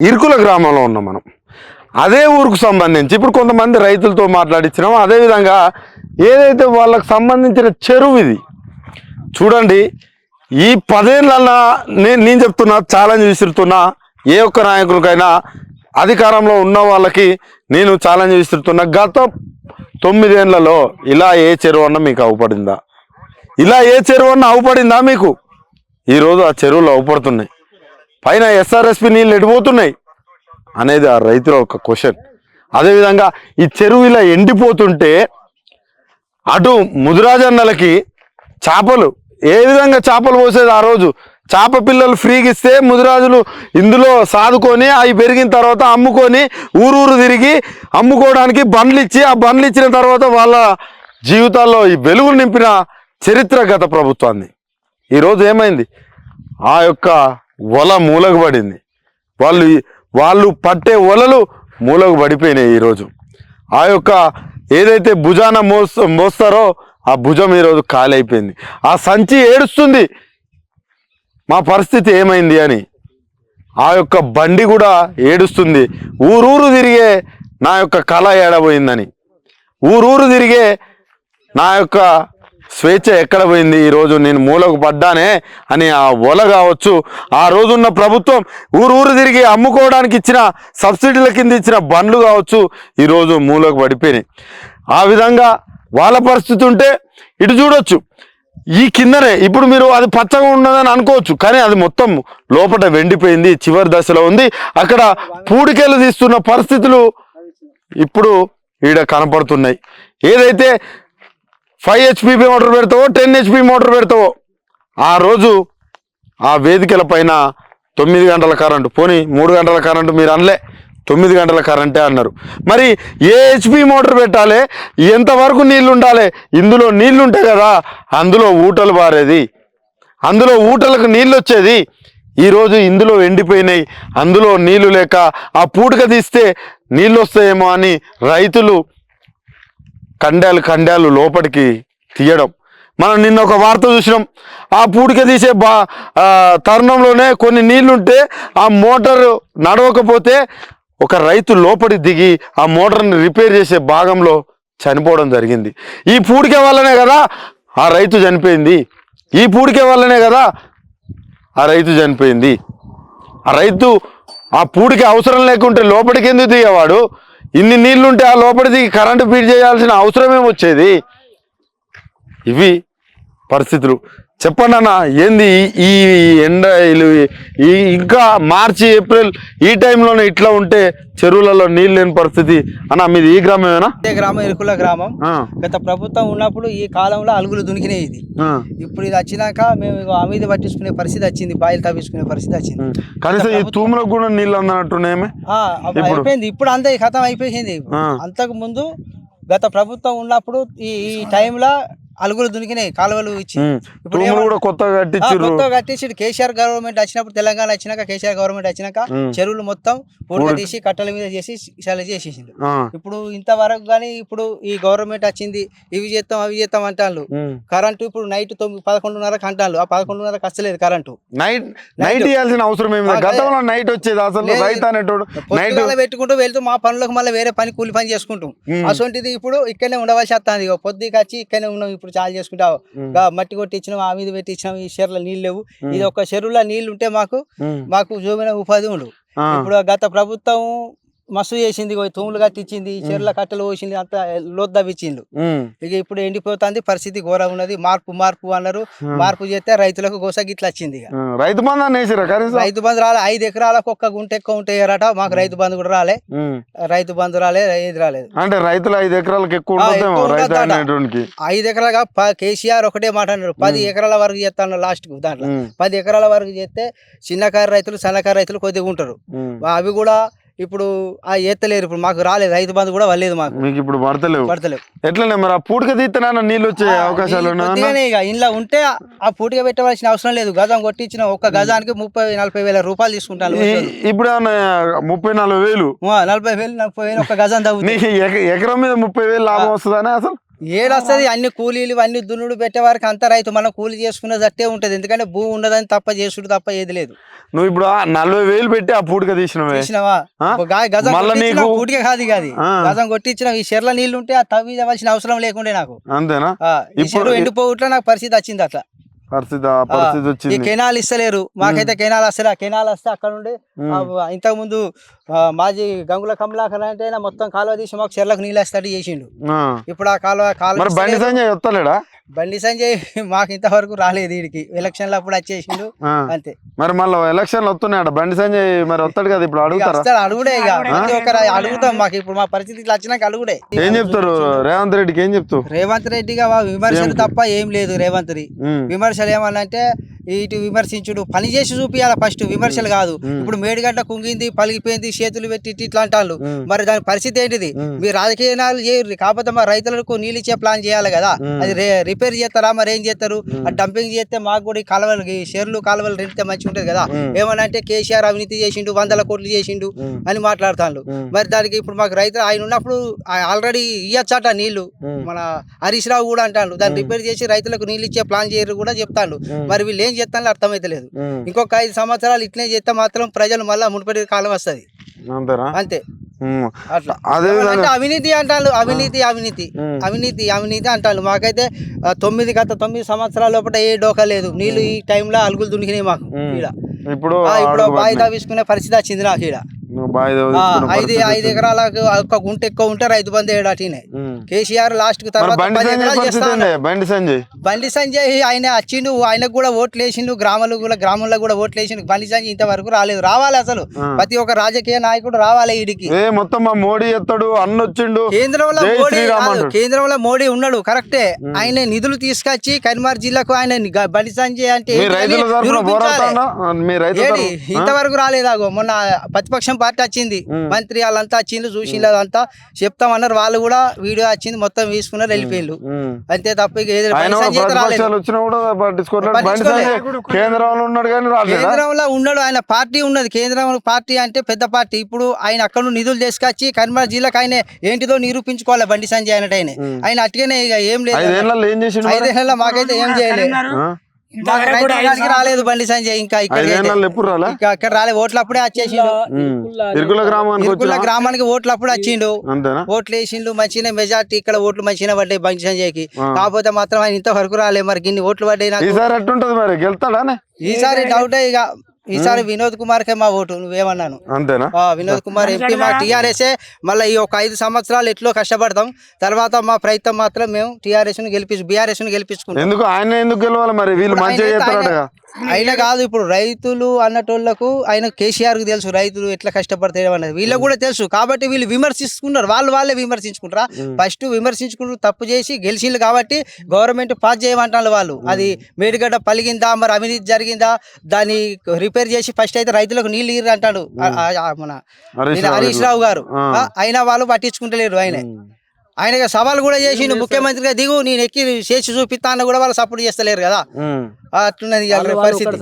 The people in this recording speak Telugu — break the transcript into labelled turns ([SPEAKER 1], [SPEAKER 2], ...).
[SPEAKER 1] ఇరుకుల గ్రామంలో ఉన్నాం మనం. అదే ఊరుకు సంబంధించి ఇప్పుడు కొంతమంది రైతులతో మాట్లాడించినాం అదేవిధంగా ఏదైతే వాళ్ళకు సంబంధించిన చెరువు ఇది చూడండి ఈ పదేళ్ళ నేను నేను చెప్తున్నా ఛాలెంజ్ విసురుతున్నా ఏ ఒక్క నాయకులకైనా అధికారంలో ఉన్న వాళ్ళకి నేను ఛాలెంజ్ విసురుతున్నా. గత తొమ్మిదేళ్ళలో ఇలా ఏ చెరువు అన్న మీకు అవుపడిందా? ఇలా ఏ చెరువు అన్న అవుపడిందా మీకు? ఈరోజు ఆ చెరువులు అవుపడుతున్నాయి. పైన ఎస్ఆర్ఎస్పి నీళ్ళు ఎడిపోతున్నాయి అనేది ఆ రైతుల ఒక క్వశ్చన్ అదేవిధంగా ఈ చెరువు ఇలా ఎండిపోతుంటే అటు ముదిరాజన్నలకి చేపలు ఏ విధంగా చేపలు పోసేది ఆ రోజు? చేప పిల్లలు ఫ్రీగా ఇస్తే ముదిరాజులు ఇందులో సాదుకొని అవి పెరిగిన తర్వాత అమ్ముకొని ఊరూరు తిరిగి అమ్ముకోవడానికి బండ్లు ఇచ్చి ఆ బండ్లు ఇచ్చిన తర్వాత వాళ్ళ జీవితాల్లో ఈ వెలుగులు నింపిన చరిత్ర గత ప్రభుత్వాన్ని. ఈరోజు ఏమైంది? ఆ యొక్క వల మూలకు పడింది. వాళ్ళు వాళ్ళు పట్టే వలలు మూలకు పడిపోయినాయి ఈరోజు ఆ యొక్క ఏదైతే భుజాన మోస్ మోస్తారో ఆ భుజం ఈరోజు ఖాళీ అయిపోయింది ఆ సంచి ఏడుస్తుంది. మా పరిస్థితి ఏమైంది అని ఆ యొక్క బండి కూడా ఏడుస్తుంది. ఊరూరు తిరిగే నా యొక్క కళ ఏడబోయిందని. ఊరూరు తిరిగే నా యొక్క స్వేచ్ఛ ఎక్కడ పోయింది? ఈరోజు నేను మూలకు పడ్డానే అని ఆ ఒల కావచ్చు ఆ రోజున్న ప్రభుత్వం ఊరు ఊరు తిరిగి అమ్ముకోవడానికి ఇచ్చిన సబ్సిడీల కింద ఇచ్చిన బండ్లు కావచ్చు ఈరోజు మూలకు పడిపోయినాయి. ఆ విధంగా వాళ్ళ పరిస్థితి ఉంటే ఇటు చూడొచ్చు. ఈ కిందనే ఇప్పుడు మీరు అది పచ్చగా ఉన్నదని అనుకోవచ్చు కానీ అది మొత్తం లోపల వెండిపోయింది చివరి దశలో ఉంది. అక్కడ పూడికెళ్ళు తీస్తున్న పరిస్థితులు ఇప్పుడు ఈడ కనపడుతున్నాయి. ఏదైతే ఫైవ్ హెచ్పి మోటార్ పెడతావో టెన్ హెచ్పి మోటార్ పెడతావో ఆ రోజు ఆ వేదికల పైన తొమ్మిది గంటల కరెంటు పోనీ మూడు గంటల కరెంటు మీరు అనలే తొమ్మిది గంటల కరెంటే అన్నారు. మరి ఏ హెచ్పి మోటార్ పెట్టాలి ఎంతవరకు నీళ్ళు ఉండాలి ఇందులో నీళ్ళు ఉంటాయి కదా అందులో ఊటలు బారేది. అందులో ఊటలకు నీళ్ళు వచ్చేది ఈరోజు ఇందులో ఎండిపోయినాయి అందులో నీళ్ళు లేక ఆ పూటక తీస్తే నీళ్ళు వస్తాయేమో అని రైతులు కండాలు కండాలు లోపలికి తీయడం. మనం నిన్న ఒక వార్త చూసినాం. ఆ పూడిక తీసే బా తరుణంలోనే కొన్ని నీళ్ళుంటే ఆ మోటార్ నడవకపోతే ఒక రైతు లోపలి దిగి ఆ మోటార్ని రిపేర్ చేసే భాగంలో చనిపోవడం జరిగింది. ఈ పూడిక వల్లనే కదా ఆ రైతు చనిపోయింది. ఈ పూడిక వల్లనే కదా ఆ రైతు చనిపోయింది. ఆ రైతు ఆ పూడికి అవసరం లేకుంటే లోపలికి ఎందుకు దిగేవాడు ఇన్ని నీళ్ళుంటే ఆ లోపలిది కరెంటు ఫీడ్ చేయాల్సిన అవసరమేమొచ్చేది ఇవి పరిస్థితులు. చెప్పండి అన్న ఏంది ఈ- ఈ ఎండ ఇలు- ఈ ఇంకా మార్చి ఏప్రిల్ ఈ టైంలోనే ఇట్లా ఉంటే చెరువులలో నీళ్ళు లేని పరిస్థితి. అన్న మీది ఈ గ్రామమేనా
[SPEAKER 2] ఇదే గ్రామం ఇరుకుల గ్రామం. గత ప్రభుత్వం ఉన్నప్పుడు ఈ కాలంలో అలుగులు దునికినాయి ఇది. ఇప్పుడు ఇది వచ్చినాక మేము అమీది పట్టించుకునే పరిస్థితి వచ్చింది బాయిలు తవ్వించుకునే పరిస్థితి వచ్చింది.
[SPEAKER 1] కనీసం ఈ తూములకు కూడా నీళ్ళు
[SPEAKER 2] అప్పుడు అయిపోయింది. ఇప్పుడు అంతా కథం అయిపోయింది. అంతకు ముందు గత ప్రభుత్వం ఉన్నప్పుడు ఈ ఈ టైంలో అలుగులు దునికినాయి కాలువలు ఇచ్చి. ఇప్పుడు
[SPEAKER 1] కూడా కొత్తగా
[SPEAKER 2] ఆ,
[SPEAKER 1] కట్టించారు
[SPEAKER 2] కొత్తగా కట్టించి కేసీఆర్ గవర్నమెంట్ వచ్చినప్పుడు తెలంగాణ వచ్చినాక కేసీఆర్ గవర్నమెంట్ వచ్చినాక. చెరువులు మొత్తం పూడిగా తీసి కట్టల మీద చేసి చాలా చేసేసిండు ఇప్పుడు ఇంతవరకు కానీ ఇప్పుడు ఈ గవర్నమెంట్ వచ్చింది ఇవి చేస్తాం అవి చేస్తాం అంటారు
[SPEAKER 1] ఉం.
[SPEAKER 2] కరెంటు ఇప్పుడు నైట్ తొమ్మిది పదకొండున్నరకు అంటారు ఆ పదకొండున్నరకు వస్తలేదు కరెంటు.
[SPEAKER 1] Night night. ఇవ్వాల్సిన అవసరం ఏమి గతంలో నైట్ వచ్చేది అసలు. రైతు అనేటోడు నైట్
[SPEAKER 2] పెట్టుకుంటూ వెళ్తూ మా పనులకు మళ్ళీ వేరే పని కూలి పని చేసుకుంటాం. అటువంటిది ఇప్పుడు ఇక్కడనే ఉండవలసి వస్తుంది. పొద్దుకి వచ్చి ఇక్కడనే ఉన్నాం. ఇప్పుడు చాలా చేసుకుంటాం
[SPEAKER 1] ఉం.
[SPEAKER 2] గా మట్టి కొట్టి ఇచ్చినాం ఆ మీద పెట్టి ఇచ్చినాం ఈ చెరువులో నీళ్ళు లేవు ఇది ఒక చెరువులో నీళ్ళు ఉంటే మాకు. మాకు జోమైన ఉపాధి ఉండు. ఇప్పుడు గత ప్రభుత్వం మస్తు చేసింది తూములు కట్టించింది ఈ చెరువుల కట్టెలు పోసింది అంత లోద్దవిచ్చిండు. ఇక ఇప్పుడు ఎండిపోతుంది పరిస్థితి ఘోరంగా ఉన్నది. మార్పు మార్పు అన్నారు. మార్పు చేస్తే రైతులకు గోస గిట్ల వచ్చింది
[SPEAKER 1] రైతు కనీసం?
[SPEAKER 2] రైతు బంధు రాలే. ఐదు ఎకరాలకు ఒక్క గుంట ఎక్కువ ఉంటాయరట మాకు రైతు బంధు కూడా రాలే. రైతు బంధు రాలే ఏది రాలేదు.
[SPEAKER 1] అంటే రైతులు ఐదు ఎకరాలకు ఎక్కువ
[SPEAKER 2] ఐదు ఎకరాలుగా కేసీఆర్ ఒకటే మాట అన్నాడు పది ఎకరాల వరకు చేస్తాను లాస్ట్కు దాంట్లో. పది ఎకరాల వరకు చేస్తే చిన్నకారు రైతులు సన్నకారు రైతులు కొద్దిగా ఉంటారు. అవి కూడా ఇప్పుడు ఆ ఎత్తలేరు. ఇప్పుడు మాకు రాలేదు. రైతు బంధు కూడా వల్లేదు మాకు.
[SPEAKER 1] మీకు ఇప్పుడు పడతలేవు.
[SPEAKER 2] పడతలేవు.
[SPEAKER 1] ఎట్లనే మరి ఆ పూటక తీస్తేనా నీళ్ళు వచ్చే అవకాశాలు
[SPEAKER 2] ఇక ఇంట్లో ఉంటే ఆ పూటిగా పెట్టవలసిన అవసరం లేదు. గజం కొట్టించిన ఒక్క గజానికి ముప్పై నలభై వేల రూపాయలు తీసుకుంటాను
[SPEAKER 1] ఇప్పుడు ముప్పై నాలుగు వేలు?
[SPEAKER 2] నలభై వేలు నలభై వేలు ఒక గజం తగ్గుతుంది
[SPEAKER 1] ఎకరం మీద ముప్పై వేలు లాభం వస్తుందనే అసలు?
[SPEAKER 2] ఏడొస్తుంది అన్ని కూలీలు అన్ని దున్నుడు పెట్టే వారికి అంత రైతు మనం కూలి చేసుకునేది అట్టే ఉంటది. ఎందుకంటే భూమి ఉండదని తప్ప చేసుడు తప్ప ఏది లేదు.
[SPEAKER 1] నువ్వు ఇప్పుడు నలభై వేలు పెట్టి ఆ పూటక తీసినవే.
[SPEAKER 2] గజం పూటికే కాదు
[SPEAKER 1] ఆ.
[SPEAKER 2] గజం కొట్టించిన ఈ చెర్ల నీళ్ళు ఉంటే ఆ తవ్వి అవసరం లేకుండే నాకు.
[SPEAKER 1] అంతేనా? ఇప్పుడు-
[SPEAKER 2] చెరువు ఎండిపోవట్లే నాకు పరిస్థితి వచ్చింది అట్లా.
[SPEAKER 1] పరిస్థితి పరిస్థితి
[SPEAKER 2] ఈ కెనాల్ ఇస్తలేరు. మాకైతే కెనాల్ వస్తారు ఆ కెనాల్ వస్తే అక్కడ నుండి ఇంతకు ముందు మాజీ గంగుల కమలాకర్ అంటే మొత్తం కాలువ తీసి మాకు చెర్లకు నీళ్ళు వేస్తాడు చేసిండు. ఇప్పుడు ఆ కాలువ కాలువ
[SPEAKER 1] మరి బండి
[SPEAKER 2] ఇస్తలేరు.
[SPEAKER 1] సంజయ్ వస్తలేడా?
[SPEAKER 2] బండి సంజయ్ మాకు ఇంతవరకు రాలేదు వీడికి ఎలక్షన్లు అప్పుడు వచ్చేసిండు. అంతే.
[SPEAKER 1] మరి మళ్ళీ ఎలక్షన్లు వస్తున్నాయట. బండి సంజయ్ మరి వస్తాడు కదా ఇప్పుడు అడుగుతారా?
[SPEAKER 2] వస్తాడు అడుగుడే ఇక. ఒక్కరు అడుగుతాం మాకు ఇప్పుడు మా పరిస్థితి ఇట్లా వచ్చినాక అడుగుడే.
[SPEAKER 1] ఏం చెప్తారు? రేవంత్ రెడ్డికి ఏం చెప్తావు?
[SPEAKER 2] రేవంత్ రెడ్డిగా వా- విమర్శలు తప్ప ఏం లేదు రేవంత్ రెడ్డి. విమర్శలు ఏమన్నంటే ఇటు విమర్శించుడు. పని చేసి చూపియాలి ఫస్ట్? విమర్శలు కాదు. ఇప్పుడు మేడిగడ్డ కుంగింది పలిగిపోయింది చేతులు పెట్టి ఇటు ఇట్లా అంటారు మరి దాని పరిస్థితి ఏంటిది? మీరు రాజకీయాలు చేయరు. కాకపోతే మా రైతులకు నీళ్ళు ఇచ్చే ప్లాన్ చేయాలి కదా. అది రిపేర్ చేస్తారా? మరి ఏం చేస్తారు? ఆ డంపింగ్ చేస్తే మాకు కూడా ఈ కాలువలు ఈ షెర్లు కాలువలు రెండితే మంచిగా ఉంటుంది కదా. ఏమనంటే కేసీఆర్ అవినీతి చేసిండు వందల కోట్లు చేసిండు అని మాట్లాడుతాను మరి దానికి ఇప్పుడు మాకు రైతులు ఆయన ఉన్నప్పుడు ఆల్రెడీ ఇయ్యచ్చట నీళ్ళు మన హరీష్ రావు కూడా అంటాడు. దాన్ని రిపేర్ చేసి రైతులకు నీళ్ళు ఇచ్చే ప్లాన్ చేయరు కూడా చెప్తాడు. మరి వీళ్ళు ఏం చేస్తానో అర్థమైతలేదు. ఇంకొక ఐదు సంవత్సరాలు ఇట్లనే చేస్తే మాత్రం ప్రజలు మళ్ళీ మునుపటి కాలం వస్తది. అంతే. అట్లా. అంటే అవినీతి అంటారు అవినీతి అవినీతి. అవినీతి అవినీతి అంటారు మాకైతే తొమ్మిది గత తొమ్మిది సంవత్సరాల లోపల ఏ డోకా లేదు. నీళ్ళు ఈ టైంలో అలుగులు దునికినాయి మాకు
[SPEAKER 1] ఇప్పుడు
[SPEAKER 2] ఇప్పుడు తీసుకునే పరిస్థితి వచ్చింది నాకు ఈడ. ఐదు ఐదు ఎకరాలకు ఒక గుంట ఎక్కువ ఉంటే రైతు బంధు ఏడాటినే. కేసీఆర్
[SPEAKER 1] లాస్ట్కు
[SPEAKER 2] తర్వాత
[SPEAKER 1] బండి సంజయ్ బండి సంజయ్.
[SPEAKER 2] ఆయన వచ్చిండు ఆయనకు కూడా ఓట్లు వేసిండు గ్రామాలు కూడా గ్రామంలో కూడా ఓట్లు వేసిండు. బండి సంజయ్ ఇంతవరకు రాలేదు. రావాలి అసలు. ప్రతి ఒక్క రాజకీయ నాయకుడు రావాలి ఈడికి.
[SPEAKER 1] మొత్తం మా మోడీ ఎత్తాడు అన్న వచ్చిండు.
[SPEAKER 2] కేంద్రంలో మోడీ. కేంద్రంలో మోడీ ఉన్నాడు కరెక్టే. ఆయన నిధులు తీసుకొచ్చి కరీంనగర్ జిల్లాకు ఆయన బండి సంజయ్ అంటే ఇంతవరకు రాలేదాగో? మొన్న ప్రతిపక్షం పార్టీ వచ్చింది. మంత్రి వాళ్ళంతా వచ్చిండ్రు చూసిండ్రు అదంతా. చెప్తామన్నారు వాళ్ళు కూడా వీడియో వచ్చింది మొత్తం తీసుకున్నారు వెళ్ళిపోయిండ్రు.
[SPEAKER 1] ఉమ్.
[SPEAKER 2] అంతే తప్ప
[SPEAKER 1] కేంద్రంలో ఉన్నాడు
[SPEAKER 2] ఆయన పార్టీ ఉన్నది. కేంద్రం పార్టీ అంటే పెద్ద పార్టీ. ఇప్పుడు ఆయన అక్కడ నుండి నిధులు తీసుకొచ్చి కరీంనగర్ జిల్లాకు ఆయన ఏంటిదో నిరూపించుకోవాలి బండి సంజయ్ అన్నట్టు ఆయన. ఆయన అట్టిగానే ఇక ఏం లేదు? ఐదేళ్ళలో మాకైతే ఏం చేయలేదు. రాలేదు బండి సంజయ్ ఇంకా ఇక్కడ
[SPEAKER 1] ఐదేళ్ళలో ఎప్పుడు రాలే?
[SPEAKER 2] ఇక్కడ రాలేదు ఓట్లు అప్పుడే వచ్చేసిండు.
[SPEAKER 1] ఇరుకుల గ్రామానికి
[SPEAKER 2] ఓట్లు అప్పుడు వచ్చిండు. ఓట్లు వేసిండు మంచిగా మెజార్టీ ఇక్కడ ఓట్లు మంచిగా పడ్డాయి బండి సంజయ్కి. కాకపోతే మాత్రం ఆయన ఇంతవరకు రాలే మరి గిన్ని ఓట్లు పడ్డాయి నాకు.
[SPEAKER 1] ఈసారి ఎట్టుంటది మరి? గెలుతాడానే
[SPEAKER 2] ఈసారి డౌటే ఇక. ఈసారి వినోద్ కుమార్ కే మా ఓటు నువ్వేమన్నాను?
[SPEAKER 1] అంతేనా?
[SPEAKER 2] ఆ, వినోద్ కుమార్ ఎంపీ మా టీఆర్ఎస్ మళ్ళీ ఈ ఒక ఐదు సంవత్సరాలు ఎట్లో కష్టపడతాం. తర్వాత మా ప్రయత్నం మాత్రం మేము టీఆర్ఎస్ను గెలిపించు బీఆర్ఎస్ను గెలిపించుకుంటాం.
[SPEAKER 1] ఎందుకు? ఆయన ఎందుకు గెలవాలి మరి? వీళ్ళు మంచిగా
[SPEAKER 2] అయినా కాదు ఇప్పుడు రైతులు అన్నటోళ్ళకు ఆయన కేసీఆర్కు తెలుసు రైతులు ఎట్లా కష్టపడతారు అన్నది వీళ్ళకి కూడా తెలుసు. కాబట్టి వీళ్ళు విమర్శిస్తున్నారు. వాళ్ళు వాళ్ళే విమర్శించుకుంటారా? ఫస్ట్ విమర్శించుకుంటూ తప్పు చేసి గెలిచిండ్రు కాబట్టి గవర్నమెంట్ పాస్ చేయమంటారు వాళ్ళు. అది మేడిగడ్డ పలిగిందా? మరి అవినీతి జరిగిందా? దాన్ని రిపేర్ చేసి ఫస్ట్ అయితే రైతులకు నీళ్ళు ఇర్రు అంటాడు. మన
[SPEAKER 1] హరీష్ రావు
[SPEAKER 2] గారు. అయినా వాళ్ళు పట్టించుకుంటలేరు ఆయన. ఆయన సవాల్ కూడా చేసిండు ముఖ్యమంత్రిగా దిగు నేను ఎక్కి చేసి చూపిస్తా అన్న కూడా వాళ్ళు సపోర్ట్ చేస్తలేరు కదా. అట్లున్నది పరిస్థితి.